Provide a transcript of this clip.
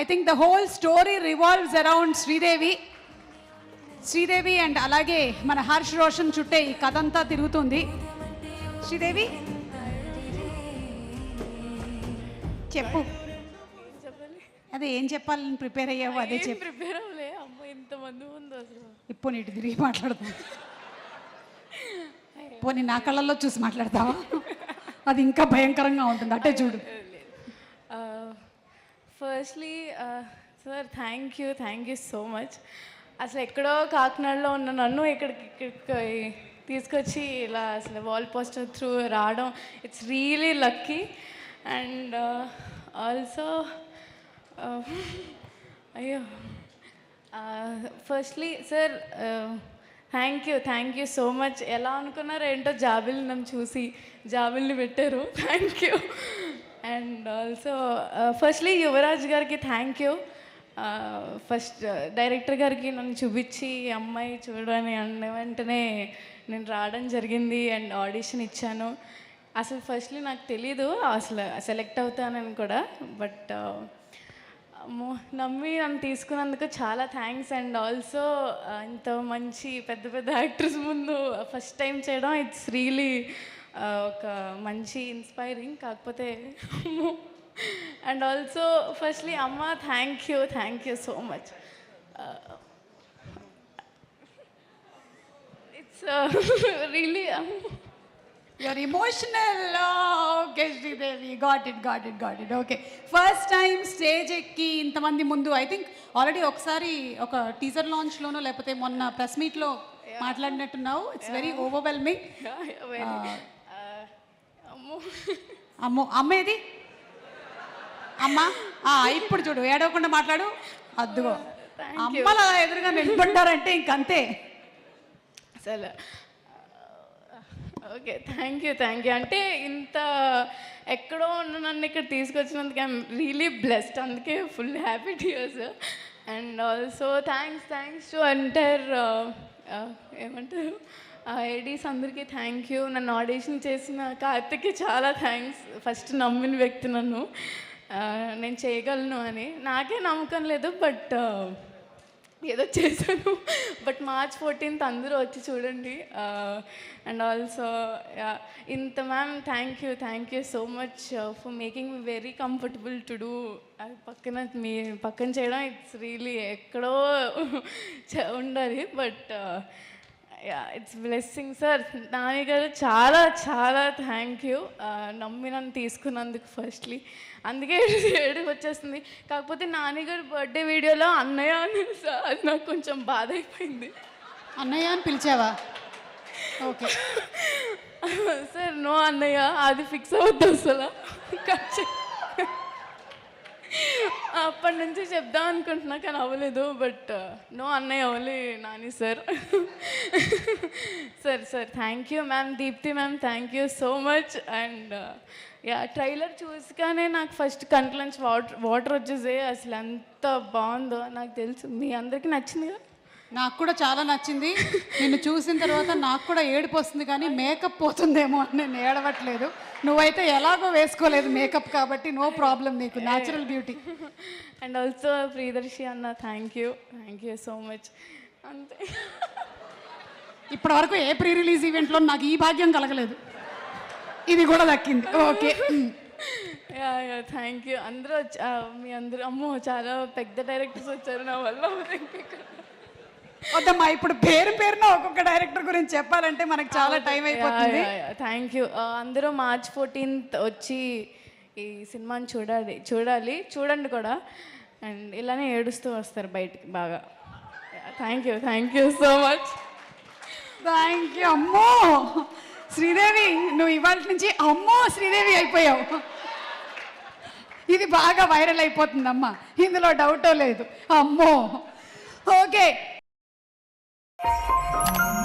I think the whole story revolves around Sridevi Sridevi and అలాగే మన హర్ష్ రోషన్ చుట్టే ఈ కథ అంతా తిరుగుతుంది. శ్రీదేవి చెప్పు. అదే ఏం చెప్పాలని ప్రిపేర్ అయ్యావు? అదే చెప్పు. ప్రిపేర్ అవ్వలే. అమ్మ ఇంతమంది ఉంది అసలు. ఇప్పుడు నీటి తిరిగి మాట్లాడుతాం. పోనీ నా కళ్ళల్లో చూసి మాట్లాడతావా? అది ఇంకా భయంకరంగా ఉంటుంది. అట్టే చూడు. Firstly sir thank you thank you so much అసలు ఎక్కడో కాకినాడలో ఉన్న నన్ను ఇక్కడికి ఇక్కడికి తీసుకొచ్చి ఇలా అసలు వాల్ పోస్టర్ త్రూ రావడం it's really lucky and also అయ్యో. Firstly sir thank you thank you so much ఎలా అనుకున్నారో ఏంటో జాబిల్ నన్ను చూసి జాబిల్ని పెట్టారు. Thank you and also firstly Yuvraj గారికి థ్యాంక్ యూ ఫస్ట్ డైరెక్టర్ గారికి నన్ను చూపించి అమ్మాయి చూడని అన్న వెంటనే నేను రావడం జరిగింది అండ్ ఆడిషన్ ఇచ్చాను. అసలు ఫస్ట్లీ నాకు తెలీదు అసలు సెలెక్ట్ అవుతానని కూడా బట్ అమ్మో uh, నమ్మి నన్ను తీసుకున్నందుకు చాలా థ్యాంక్స్ అండ్ ఆల్సో ఇంత మంచి పెద్ద పెద్ద యాక్టర్స్ ముందు ఫస్ట్ టైం చేయడం ఇట్స్ రియలీ ఒక మంచి ఇన్స్పైరింగ్ కాకపోతే అండ్ ఆల్సో ఫస్ట్లీ అమ్మ thank you thank you so much it's really your emotional okay Sridevi got it got it got it okay first time stage ఎక్కి ఇంతమంది ముందు I think already ఒకసారి ఒక teaser లాంచ్లోనో లేకపోతే మొన్న ప్రెస్ మీట్లో మాట్లాడినట్టున్నావు. ఇట్స్ వెరీ ఓవర్వెల్మింగ్ అమ్మో అమ్మో అమ్మేది అమ్మ? ఆ, ఇప్పుడు చూడు ఏడవకుండా మాట్లాడు. అద్దుగో అమ్మల ఎదురుగా నిలబడ్డారంటే ఇంకంతే. అసలు okay thank you thank you అంటే ఇంత ఎక్కడో ఉన్న నన్ను ఇక్కడ తీసుకొచ్చినందుకు ఐఎమ్ రియలీ బ్లెస్డ్ అందుకే full happy tears and also thanks thanks to entire ఏమంటారు? ఐడీస్ అందరికీ థ్యాంక్ యూ నన్ను ఆడిషన్ చేసిన కార్తిక్కి చాలా థ్యాంక్స్ ఫస్ట్ నమ్మిన వ్యక్తి నన్ను. నేను చేయగలను అని. నాకే నమ్మకం లేదు బట్ ఏదో చేశాను. బట్ మార్చ్ ఫోర్టీన్త్ అందరూ వచ్చి చూడండి. అండ్ ఆల్సో ఇంత ma'am thank you thank you so much for making me very comfortable to do అది పక్కన మీ పక్కన చేయడం ఇట్స్ రియలీ ఎక్కడో చ- ఉండాలి but it's blessing sir Nani garu చాలా చాలా థ్యాంక్ యూ నమ్మి నన్ను తీసుకున్నందుకు ఫస్ట్లీ అందుకే ఏడుపు వచ్చేస్తుంది. కాకపోతే నాని గారి బర్త్డే వీడియోలో అన్నయ్య అని సార్ అది నాకు కొంచెం బాధ అయిపోయింది. అన్నయ్య అని పిలిచావా? ఓకే సార్ నో అన్నయ్య అది ఫిక్స్ అవుద్ది అసలు. కట్ చేయి. అప్పటి నుంచి చెప్దాం అనుకుంటున్నా కానీ అవ్వలేదు బట్ నో uh, అన్నయ్య only Nani sir. Sir sir thank you ma'am Deepti ma'am thank you so much and yeah trailer చూసిగానే నాకు ఫస్ట్ కంట్లోంచి వాటర్ వాటర్ వచ్చేసే అసలు ఎంత బాగుందో నాకు తెలుసు. మీ అందరికీ నచ్చిందిగా నాకు కూడా చాలా నచ్చింది. నిన్ను చూసిన తర్వాత నాకు కూడా ఏడుపు వస్తుంది కానీ మేకప్ పోతుందేమో అని నేను ఏడవట్లేదు. నువ్వైతే ఎలాగో వేసుకోలేదు మేకప్ కాబట్టి నో ప్రాబ్లం నీకు natural beauty and also Priyadarshi అన్న thank you thank you so much అంతే. ఇప్పటి వరకు ఏ ప్రీ రిలీజ్ ఈవెంట్లో నాకు ఈ భాగ్యం కలగలేదు. ఇది కూడా దక్కింది. ఓకే. థ్యాంక్ యూ అందరూ మీ అందరూ అమ్మో చాలా పెద్ద డైరెక్టర్స్ వచ్చారు నా వల్ల. వద్దమ్మా ఇప్పుడు పేరు పేరున ఒక్కొక్క డైరెక్టర్ గురించి చెప్పాలంటే మనకు చాలా టైం అయిపోతుంది. థ్యాంక్ యూ అందరూ మార్చ్ ఫోర్టీన్త్ వచ్చి ఈ సినిమాని చూడాలి చూడాలి చూడండి కూడా. అండ్ ఇలానే ఏడుస్తూ వస్తారు బయటికి బాగా. Thank you thank you so much thank you అమ్మో! శ్రీదేవి నువ్వు ఇవాళ నుంచి అమ్మో శ్రీదేవి అయిపోయావు. ఇది బాగా వైరల్ అయిపోతుందమ్మా. ఇందులో డౌటో లేదు. అమ్మో! Okay Música